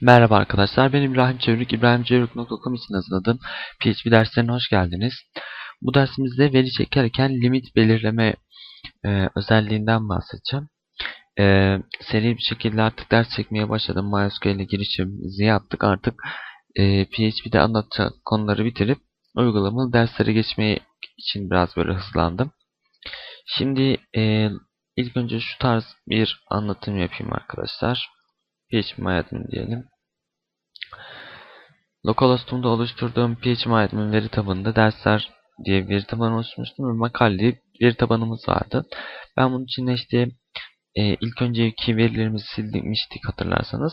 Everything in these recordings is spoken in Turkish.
Merhaba arkadaşlar, ben İbrahim Çevrük, İbrahimçevrük.com için hazırladığım PHP derslerine hoş geldiniz. Bu dersimizde veri çekerken limit belirleme e, özelliğinden bahsedeceğim. E, seri bir şekilde artık ders çekmeye başladım. MySQL ile girişimizi yaptık. Artık e, PHP'de anlatacak konuları bitirip uygulamalı derslere geçmeye için biraz böyle hızlandım. Şimdi e, ilk önce şu tarz bir anlatım yapayım arkadaşlar. PHP diyelim. Localhost'umda oluşturduğum PHP veri tabanında dersler diye veri tabanı oluşturmuştum ve makale veri tabanımız vardı. Ben bunun için işte e, ilk önceki verilerimizi silmiştik hatırlarsanız.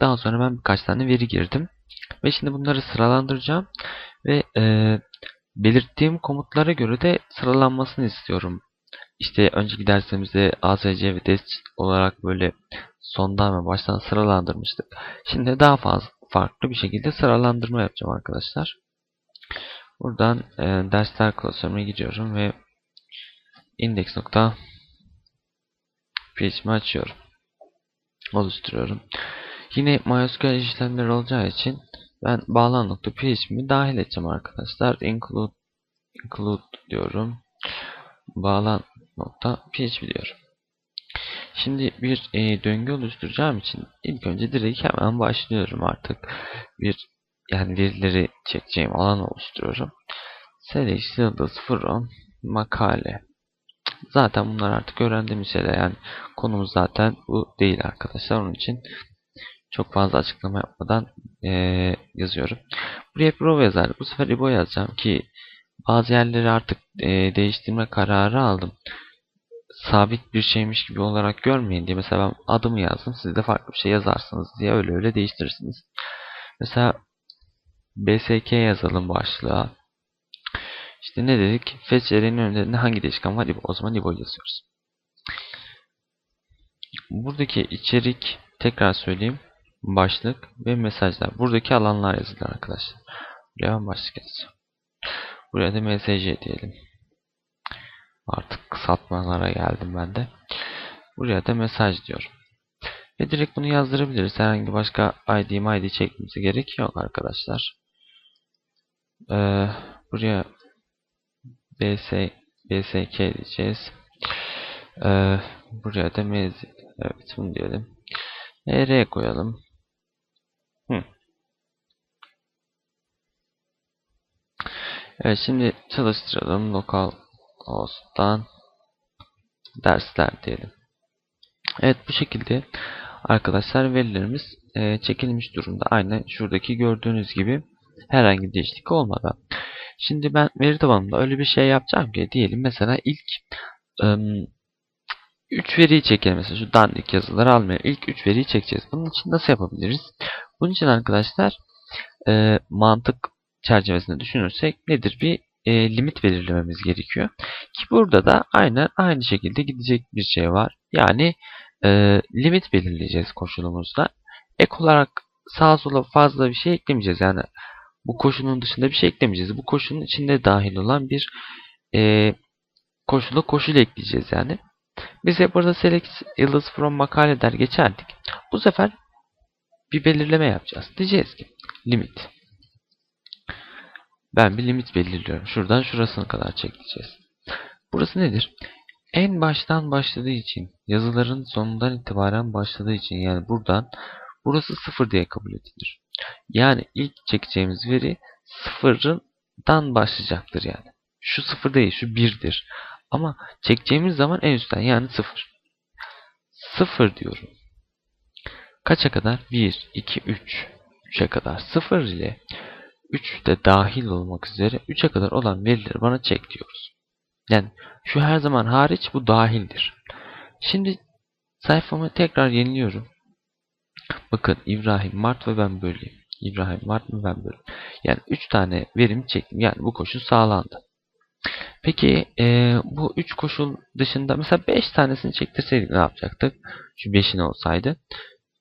Daha sonra ben birkaç tane veri girdim. Ve şimdi bunları sıralandıracağım. Ve e, belirttiğim komutlara göre de sıralanmasını istiyorum. İşte önceki dersimizde ASC ve DEST olarak böyle sondan ve baştan sıralandırmıştık. Şimdi daha fazla farklı bir şekilde sıralandırma yapacağım arkadaşlar. Buradan e, dersler klasörüne gidiyorum ve index nokta açıyorum. Oluşturuyorum. Yine MySQL işlemleri olacağı için ben bağlan nokta dahil edeceğim arkadaşlar. Include, include diyorum. Bağlan nokta php diyorum. Şimdi bir e, döngü oluşturacağım için ilk önce direkt hemen başlıyorum artık. Bir yani verileri çekeceğim alan oluşturuyorum. Select syllabus from makale. Zaten bunlar artık öğrendiğimiz şeyler yani konumuz zaten bu değil arkadaşlar. Onun için çok fazla açıklama yapmadan e, yazıyorum. Buraya prova yazar. Bu sefer ibo yazacağım ki bazı yerleri artık e, değiştirme kararı aldım sabit bir şeymiş gibi olarak görmeyin diye mesela ben adımı yazdım siz de farklı bir şey yazarsınız diye öyle öyle değiştirirsiniz. Mesela BSK yazalım başlığa. İşte ne dedik? Fetch array'nin önünde hangi değişken var? O zaman IBO yazıyoruz. Buradaki içerik tekrar söyleyeyim. Başlık ve mesajlar. Buradaki alanlar yazılır arkadaşlar. Buraya ben başlık yazacağım. Buraya da MSC diyelim. Artık kısaltmalara geldim ben de. Buraya da mesaj diyorum. Ve direkt bunu yazdırabiliriz. Herhangi başka ID ID çekmemize gerek yok arkadaşlar. Ee, buraya BS, BSK diyeceğiz. Ee, buraya da mez evet bunu diyelim. ER koyalım. Hı. Evet şimdi çalıştıralım. Lokal Host'tan dersler diyelim. Evet bu şekilde arkadaşlar verilerimiz e, çekilmiş durumda. Aynen şuradaki gördüğünüz gibi herhangi değişiklik olmadan. Şimdi ben veri tabanında öyle bir şey yapacağım ki diyelim mesela ilk 3 veriyi çekelim. Mesela şu dandik yazıları almaya ilk 3 veriyi çekeceğiz. Bunun için nasıl yapabiliriz? Bunun için arkadaşlar e, mantık çerçevesinde düşünürsek nedir? Bir e, limit belirlememiz gerekiyor. Ki burada da aynen aynı şekilde gidecek bir şey var. Yani e, limit belirleyeceğiz koşulumuzda. Ek olarak sağa sola fazla bir şey eklemeyeceğiz. Yani bu koşulun dışında bir şey eklemeyeceğiz. Bu koşulun içinde dahil olan bir e, koşula koşul ekleyeceğiz yani. Biz hep burada select yıldız from makale der geçerdik. Bu sefer bir belirleme yapacağız. Diyeceğiz ki limit ben bir limit belirliyorum. Şuradan şurasına kadar çekeceğiz. Burası nedir? En baştan başladığı için, yazıların sonundan itibaren başladığı için yani buradan burası sıfır diye kabul edilir. Yani ilk çekeceğimiz veri sıfırdan başlayacaktır yani. Şu sıfır değil, şu birdir. Ama çekeceğimiz zaman en üstten yani sıfır. Sıfır diyorum. Kaça kadar? 1, 2, 3. 3'e kadar. Sıfır ile 3 de dahil olmak üzere 3'e kadar olan verileri bana çek diyoruz. Yani şu her zaman hariç bu dahildir. Şimdi sayfamı tekrar yeniliyorum. Bakın İbrahim Mart ve ben böyleyim. İbrahim Mart ve ben böyleyim. Yani 3 tane verim çektim. Yani bu koşul sağlandı. Peki e, bu 3 koşul dışında mesela 5 tanesini çektirseydik ne yapacaktık? Şu 5'in olsaydı.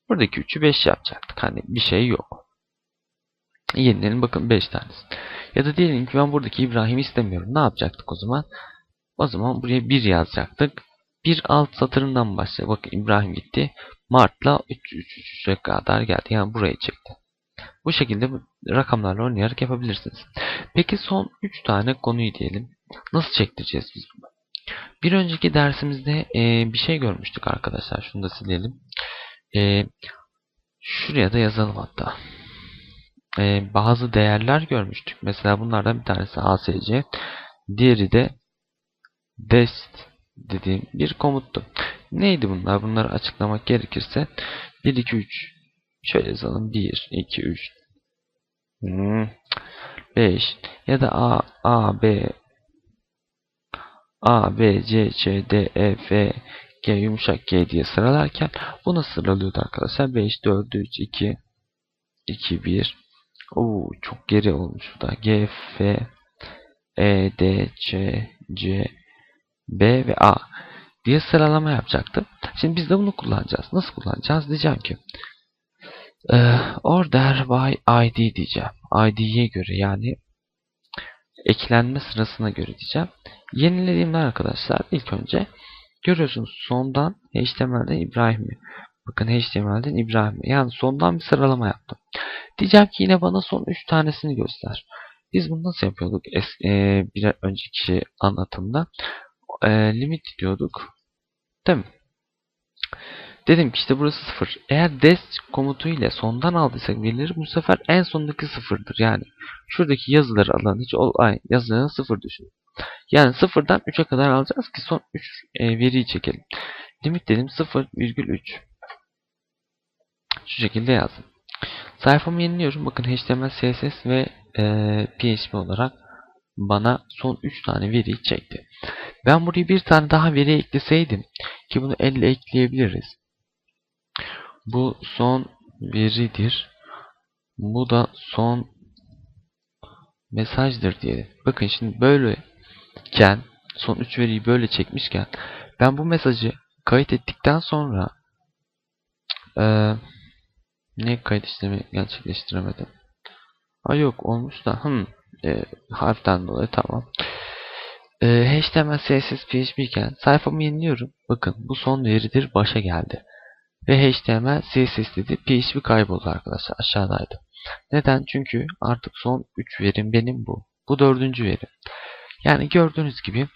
Buradaki 3'ü 5 yapacaktık. Hani bir şey yok. Yenilerin bakın 5 tanesi. Ya da diyelim ki ben buradaki İbrahim istemiyorum. Ne yapacaktık o zaman? O zaman buraya 1 yazacaktık. bir alt satırından başlıyor. Bakın İbrahim gitti. Mart'la 3 3 3'e kadar geldi. Yani burayı çekti. Bu şekilde rakamlarla oynayarak yapabilirsiniz. Peki son 3 tane konuyu diyelim. Nasıl çektireceğiz biz bunu? Bir önceki dersimizde e, bir şey görmüştük arkadaşlar. Şunu da silelim. E, şuraya da yazalım hatta. E, bazı değerler görmüştük. Mesela bunlardan bir tanesi ASC. Diğeri de dest dediğim bir komuttu. Neydi bunlar? Bunları açıklamak gerekirse 1, 2, 3 şöyle yazalım. 1, 2, 3 hmm, 5 ya da A, A, B A, B, C, C, D, E, F, G yumuşak G diye sıralarken bu nasıl sıralıyordu arkadaşlar? 5, 4, 3, 2, 2, 1 Oo, çok geri olmuş bu da. G, F, E, D, C, C, B ve A diye sıralama yapacaktım. Şimdi biz de bunu kullanacağız. Nasıl kullanacağız? Diyeceğim ki e, order by ID diyeceğim. ID'ye göre yani eklenme sırasına göre diyeceğim. Yenilediğimde arkadaşlar ilk önce görüyorsunuz sondan HTML'den İbrahim'i. Bakın HTML'den İbrahim'i. Yani sondan bir sıralama yaptım. Diyeceğim ki yine bana son 3 tanesini göster. Biz bunu nasıl yapıyorduk? Es e, bir önceki anlatımda e, limit diyorduk. Değil mi? Dedim ki işte burası 0. Eğer dest komutu ile sondan aldıysak verileri bu sefer en sondaki sıfırdır. Yani şuradaki yazıları alan hiç ol, ay, yazılarını sıfır düşün. Yani sıfırdan 3'e kadar alacağız ki son 3 e, veriyi çekelim. Limit dedim 0,3. Şu şekilde yazdım. Sayfamı yeniliyorum. Bakın HTML, CSS ve e, PHP olarak bana son 3 tane veriyi çekti. Ben buraya bir tane daha veri ekleseydim ki bunu elle ekleyebiliriz. Bu son veridir. Bu da son mesajdır diyelim. Bakın şimdi böyleyken son 3 veriyi böyle çekmişken ben bu mesajı kayıt ettikten sonra e, ne kayıt işlemi gerçekleştiremedim. Ha yok olmuş da hmm, e, harften dolayı tamam. E, HTML, CSS, PHP iken sayfamı yeniliyorum. Bakın bu son veridir başa geldi. Ve HTML, CSS dedi. PHP kayboldu arkadaşlar. Aşağıdaydı. Neden? Çünkü artık son 3 verim benim bu. Bu dördüncü verim. Yani gördüğünüz gibi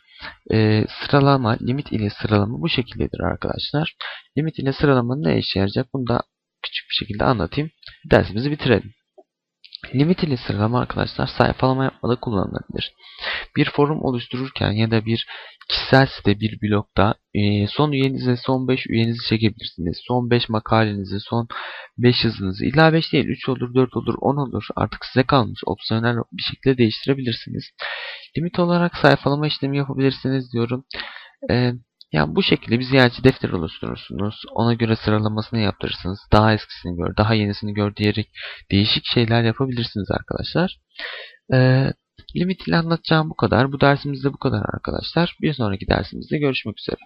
e, sıralama, limit ile sıralama bu şekildedir arkadaşlar. Limit ile sıralamanın ne işe yarayacak? Bunu da küçük bir şekilde anlatayım. Dersimizi bitirelim. Limit ile sıralama arkadaşlar sayfalama yapmada kullanılabilir. Bir forum oluştururken ya da bir kişisel site bir blogda e, son üyenize son 5 üyenizi çekebilirsiniz. Son 5 makalenizi, son 5 yazınızı. İlla 5 değil 3 olur, 4 olur, 10 olur. Artık size kalmış. Opsiyonel bir şekilde değiştirebilirsiniz. Limit olarak sayfalama işlemi yapabilirsiniz diyorum. Yani bu şekilde bir ziyaretçi defter oluşturursunuz. Ona göre sıralamasını yaptırırsınız. Daha eskisini gör, daha yenisini gör diyerek değişik şeyler yapabilirsiniz arkadaşlar. Ee, limit ile anlatacağım bu kadar. Bu dersimizde bu kadar arkadaşlar. Bir sonraki dersimizde görüşmek üzere.